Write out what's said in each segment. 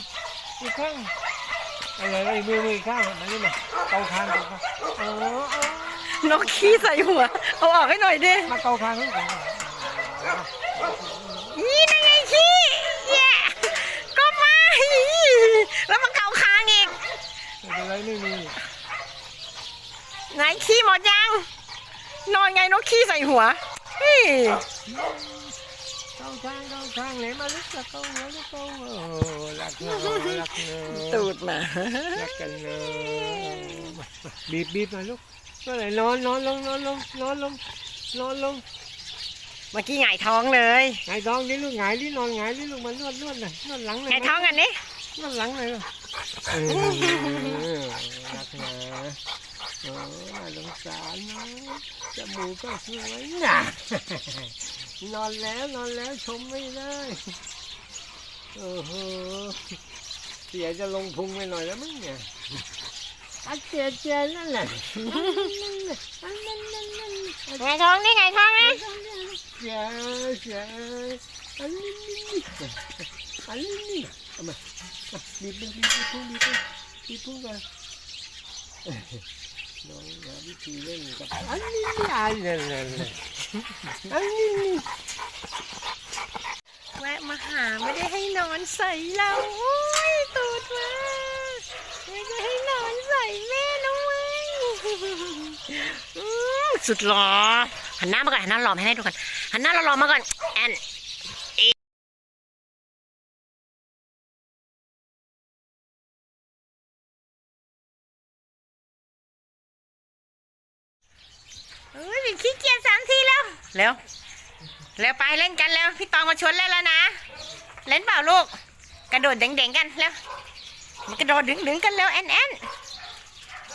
กข้างนึงอีกข้างอีกข้างอะไรอะไรมือมืออีกข้างมานี่มาเกาคางเกาคางเออเออนกขี้ใส่หัว เอาออกให้หน่อยดิมาเกาคางนี่ก่อนนี่นั่นไงขี้แย่ก็มาแล้วมันเกาคางอีกไม่เป็นไรไม่มีไหนขี้หมดยัง นอนไงนกขี้ใส่หัวเฮ้ย เกาคางเกาคางเลยมาลึกจะเกาหัวลึกเกาเออรักเนอะรักเนอะตูดมารักกันเนอะบีบบีบมาลูกเมื่อไหร่นอนนอนลงนอนลงนอนลงนอนลงเมื่อกี้หงายท้องเลยหงายท้องนี่ลูกหงายนี่นอนหงายนี่ลูกมานวดนวดหน่อยนวดหลังหน่อยหงายท้องกันนี่นวดหลังหน่อยลูกเออรักนะโอ้น่าสงสารนะจมูกก็สวยนะ นอนแล้วนอนแล้วชมไม่ได้โอ้โหเสียจะลงพุงไปหน่อยแล้วมั้งเนี่ยอัดเจียเจียนั่นแหละนั่นแหละนั่นนั่นนั่นนั่นหงท้องนี่หงท้องนะเสียเสียอันนี้นี่อันนี้นี่เอามาบีบบีบบีบพุ่งบีบพุ่งบีบพุ่งกัน วิธีเล่นกับอันนี้นี่อันนั้นนั่นอันนี้นี่แวะมาหาไม่ได้ให้นอนใส่เราโอ้ยตูดมาไม่ได้ให้นอนใส่แม่นะเว้ยอืมสุดหล่อหันหน้ามาก่อนหันหน้าหล่อมาให้ดูก่อนหันหน้าหล่อมาก่อนแอน ขี้เกียจสามทีแล้วเร็วเร็วไปเล่นกันเร็วพี่ตองมาชวนเล่นแล้วนะ เล่นเปล่าลูก กระโดดเด้งๆกันเร็วมากระโดดดึงๆกันเร็วแอนแอน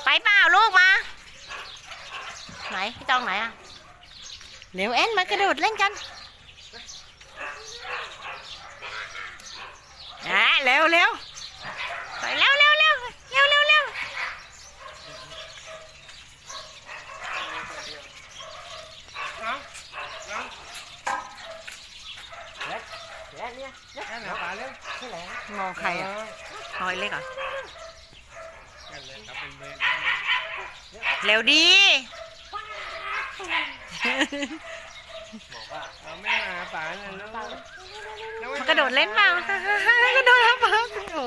ไปเปล่าลูกมา ไหนพี่ตองไหนอะเร็วแอนมากระโดดเล่นกันอ่าเร็วเร็วไปเร็วเร็วเร็วเร็วเร็วเร็ว แอ นเนี่ยแอนหาปลาเร็วใช่ไหมมองใครอะมองไอ้เล็กอนั่นเลยครับเป็นเบรเร็วดีเราไม่มาปลาเลยแล้วมันกระโดดเล่นเปล่ากระโดดแล้วปลาโอ้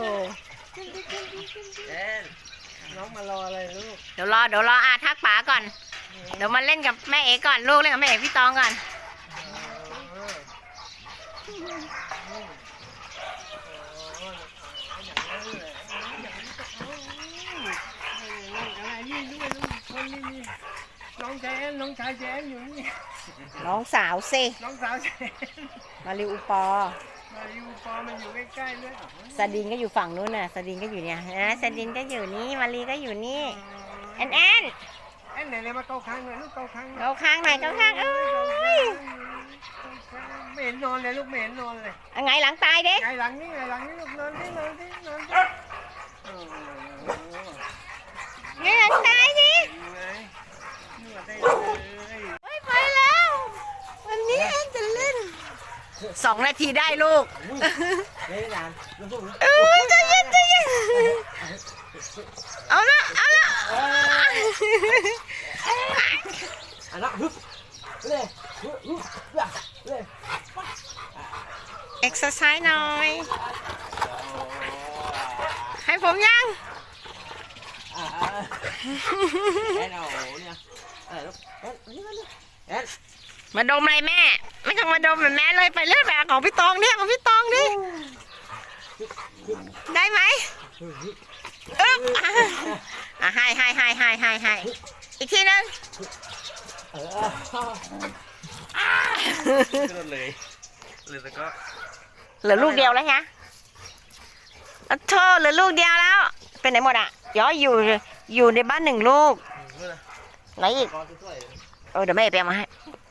แอนน้องมารออะไรลูก เดี๋ยวรอเดี๋ยวรออาทักป๋าก่อน เดี๋ยวมาเล่นกับแม่เอก่อนลูกเล่นกับแม่เอ๋พี่ตองก่อน นี่ด้วยคนนี่นี่น้องแจนน้องชายแจนอยู่นี่ น้องสาวสิน้องสาวแจนมาริอุปอมาอยู่ปอมันอยู่ใกล้ๆด้วยสดินก็อยู่ฝั่งนู้นน่ะสดินก็อยู่เนี่ยนะสดินก็อยู่นี่มารีก็อยู่นี่แอนแอนแอนไหนเลยมาเกาค้างหน่อยลูกเกาค้างเกาข้างหน่อยเกาข้างเอ้ย ไม่เห็นนอนเลยลูกไม่เห็นนอนเลยเอาไงหลังตายเด็กไงหลังนี่ไงหลังนี่ลูกนอนที่นอนที่นอนที่ไงหลังตายดิไงนวดได้เลยเฮ้ยไปแล้ว วันนี้แอนจะเล่นสองนาทีได้ลูกเฮ้ยนานลูกเอ้ยใจเย็นใจเย็นเอาละเอาละอันนั้นฮึบเลยฮึบฮึบเลย เอ็กซ์ไซส์หน่อย ให้ผมยังมาเนี่ยเออลูกแอนนี่มเลยแอนมาดมอะไรแม่ ไม่ต้องมาดมเหมือนแม่เลยไปเรื่อยแบบของพี่ตองเนี่ยของพี่ตองนี่ได้ไหมอึ๊บอะอะให้ให้ให้ให้ให้ให้อีกทีนึง เออ ก็เลย เลยแต่ก็เหลือลูกเดียวแล้วฮะอะโทษเหลือลูกเดียวแล้ว เป็นไหนหมดอะย้อยอยู่อยู่ในบ้านหนึ่งลูกนู่นนะไหนอีกก้อนสวยเออเดี๋ยวแม่ไปเอามาให้ๆ